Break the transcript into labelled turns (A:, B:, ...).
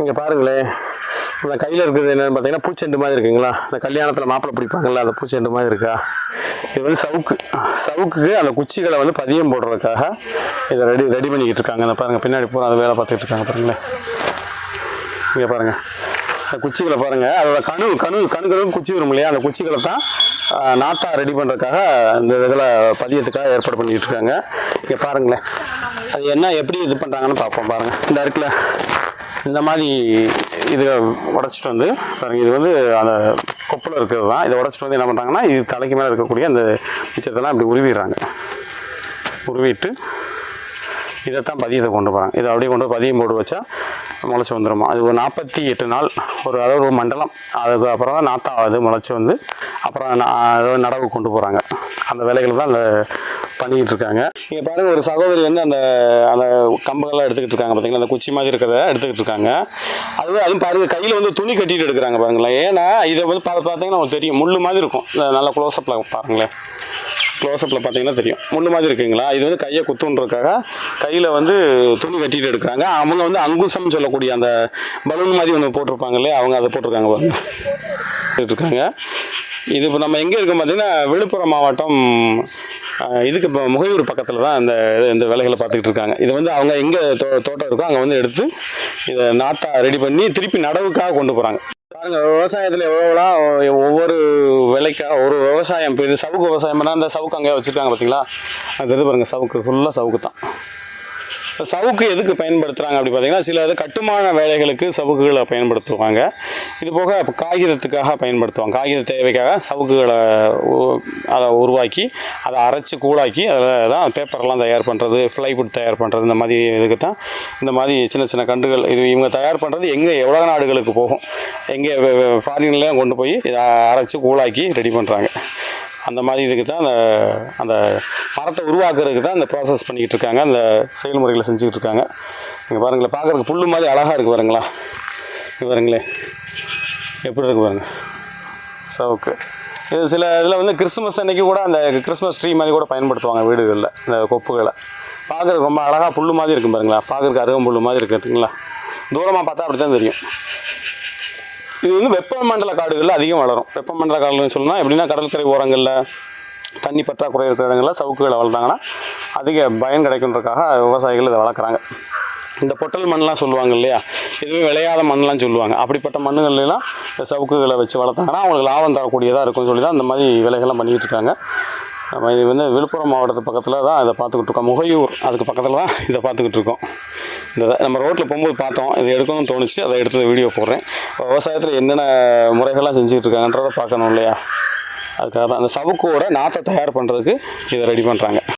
A: இங்கே பாருங்களேன் இந்த கையில் இருக்கிறது என்னென்னு பார்த்தீங்கன்னா பூச்செண்டு மாதிரி இருக்குங்களா? இந்த கல்யாணத்தில் மாப்பிள்ளை பிடிப்பாங்கல்ல அந்த பூச்செண்டு மாதிரி இருக்கா? இது வந்து சவுக்கு சவுக்குக்கு அந்த குச்சிகளை வந்து பதியம் போடுறதுக்காக இதை ரெடி ரெடி பண்ணிக்கிட்டு இருக்காங்க. இந்த பாருங்கள் பின்னாடி பூரா அதை வேலை பார்த்துக்கிட்டு இருக்காங்க பாருங்களேன் இங்கே பாருங்கள் அந்த குச்சிகளை பாருங்கள் அதோட கணு கணு கணு கணு குச்சி வரும் இல்லையா? அந்த குச்சிகளை தான் நாட்டாக ரெடி பண்ணுறதுக்காக இந்த இதில் பதியத்துக்காக ஏற்பாடு பண்ணிக்கிட்டு இருக்காங்க. இங்கே பாருங்களேன் அது என்ன எப்படி இது பண்ணுறாங்கன்னு பார்ப்போம் பாருங்கள் இந்த இருக்குல்ல இந்த மாதிரி இதை உடச்சிட்டு வந்து பாருங்க இது வந்து அந்த கொப்பில் இருக்கிறது தான். இதை உடச்சிட்டு வந்து என்ன பண்ணுறாங்கன்னா இது தலைக்கு மேலே இருக்கக்கூடிய அந்த மிச்சத்தெல்லாம் இப்படி உருவிடுறாங்க. உருவிட்டு இதைத்தான் பதியத்தை கொண்டு போகிறாங்க இதை அப்படியே கொண்டு பதியம் போட்டு வச்சா முளைச்சி வந்துருமா? அது ஒரு நாற்பத்தி எட்டு நாள் ஒரு அதாவது ஒரு மண்டலம். அதுக்கு அப்புறம் தான் ஆகுது முளைச்சி வந்து அப்புறம் அதாவது நடவு கொண்டு போகிறாங்க அந்த வேலைகள் தான் அந்த பண்ணிக்கிட்டு இருக்காங்க இங்கே பாருங்க ஒரு சகோதரி வந்து அந்த அந்த கம்புகள்லாம் எடுத்துக்கிட்டு இருக்காங்க பார்த்தீங்களா அந்த குச்சி மாதிரி இருக்கிறத எடுத்துக்கிட்டு இருக்காங்க. அதுவே அதுவும் பாருங்க கையில் வந்து துணி கட்டிட்டு எடுக்கிறாங்க பாருங்களேன். ஏன்னா இதை வந்து பார்த்து பார்த்தீங்கன்னா உங்களுக்கு தெரியும். முள்ளு மாதிரி இருக்கும். நல்லா க்ளோஸ்அப்பில் பாருங்களேன். க்ளோஸ்அப்பில் பார்த்தீங்கன்னா தெரியும். முள்ளு மாதிரி இருக்குங்களா? இது வந்து கையை குத்துன்றதுக்காக கையில் வந்து துணி கட்டிட்டு எடுக்கிறாங்க. அவங்க வந்து அங்குசம் சொல்லக்கூடிய அந்த பலூன் மாதிரி ஒன்று போட்டிருப்பாங்க இல்லையா? அவங்க அதை போட்டிருக்காங்க பாருங்க. இருக்காங்க. இது இப்போ நம்ம எங்கே இருக்கோம் பார்த்தீங்கன்னா விழுப்புரம் மாவட்டம் இதுக்கு இப்போ முகையூர் பக்கத்தில் தான் இந்த இது- இந்த வேலைகளை பார்த்துக்கிட்டு இருக்காங்க. இது வந்து அவங்க எங்கே தோ தோட்டம் இருக்கோ அங்கே வந்து எடுத்து இதை நாட்டாக ரெடி பண்ணி திருப்பி நடவுக்காக கொண்டு போகிறாங்க பாருங்க விவசாயத்தில் எவ்வளோலாம் ஒவ்வொரு விலைக்காக ஒரு விவசாயம் இப்போ இது சவுக்கு விவசாயம் பண்ணால் அந்த சவுக்கு அங்கே வச்சுருக்காங்க பார்த்தீங்களா அது இது பாருங்கள் சவுக்கு ஃபுல்லாக சவுக்கு தான் சவுக்கு எதுக்கு பயன்படுத்துகிறாங்க அப்படி பார்த்தீங்கன்னா சில இது கட்டுமான வேலைகளுக்கு சவுக்குகளை பயன்படுத்துவாங்க. இது போக இப்போ காகிதத்துக்காக பயன்படுத்துவாங்க. காகித தேவைக்காக சவுக்குகளை உ- அதை உருவாக்கி அதை அரைச்சி கூழாக்கி அதில் தான் பேப்பர்லாம் தயார் பண்ணுறது ஃப்ளைவுட் தயார் பண்ணுறது இந்த மாதிரி இதுக்கு தான் இந்த மாதிரி சின்ன சின்ன கண்டுகள் இது இவங்க தயார் பண்ணுறது எங்கே எவ்வளோ நாடுகளுக்கு போகும். எங்கே ஃபாரின்லேயும் கொண்டு போய் இதை அரைச்சி கூழாக்கி ரெடி பண்ணுறாங்க அந்த மாதிரி இதுக்கு தான் அந்த அந்த மரத்தை உருவாக்குறதுக்கு தான் அந்த ப்ராசஸ் பண்ணிக்கிட்டு இருக்காங்க. அந்த செயல்முறைகளை செஞ்சுக்கிட்டு இருக்காங்க. நீங்கள் பாருங்களேன் பார்க்குறதுக்கு புல்லு மாதிரி அழகாக இருக்குது பாருங்களா? இது பாருங்களேன் எப்படி இருக்கு பாருங்க? சவுக்கு. இது சில இதில் வந்து கிறிஸ்மஸ் அன்னைக்கு கூட அந்த கிறிஸ்மஸ் ட்ரீ மாதிரி கூட பயன்படுத்துவாங்க வீடுகளில் இந்த கொப்புகளை. பார்க்குறதுக்கு ரொம்ப அழகாக புல்லு மாதிரி இருக்கும் பாருங்களா? பார்க்குறதுக்கு அருகம் புல்லு மாதிரி இருக்குங்களா தூரமாக பார்த்தா அப்படி தான் தெரியும். இது வந்து வெப்பமண்டல காடுகளில் அதிகம் வளரும். வெப்பமண்டல காடுகள்னு சொல்லணும்னா எப்படின்னா கடற்கரை ஓரங்களில் தண்ணி பற்றாக்குறை இருக்கிற இடங்களில் சவுக்குகளை வளர்த்தாங்கன்னா அதிக பயன் கிடைக்குன்றதுக்காக விவசாயிகள் இதை வளர்க்குறாங்க. இந்த பொட்டல் மண்லாம் சொல்லுவாங்க இல்லையா? எதுவும் விளையாத மண்லாம் சொல்லுவாங்க. அப்படிப்பட்ட மண்ணுகள்லாம் இந்த சவுக்குகளை வச்சு வளர்த்தாங்கன்னா அவங்களுக்கு லாபம் தரக்கூடியதாக இருக்கும்னு சொல்லி தான் இந்த மாதிரி விலைகள்லாம் பண்ணிகிட்டு இருக்காங்க. நம்ம இது வந்து விழுப்புரம் மாவட்டத்து பக்கத்தில் தான் இதை பார்த்துக்கிட்டு இருக்கோம். முகையூர் அதுக்கு பக்கத்தில் தான் இதை பார்த்துக்கிட்டு இருக்கோம். இந்த நம்ம ரோட்டில் போகும்போது பார்த்தோம் இது எடுக்கணும்னு தோணுச்சு அதை எடுத்து வீடியோ போடுறேன். இப்போ விவசாயத்தில் என்னென்ன முறைகள்லாம் செஞ்சுக்கிட்டு இருக்காங்கன்றதை பார்க்கணும் இல்லையா? அதுக்காக தான் அந்த சவுக்கோட நாற்றை தயார் பண்ணுறதுக்கு இதை ரெடி பண்ணுறாங்க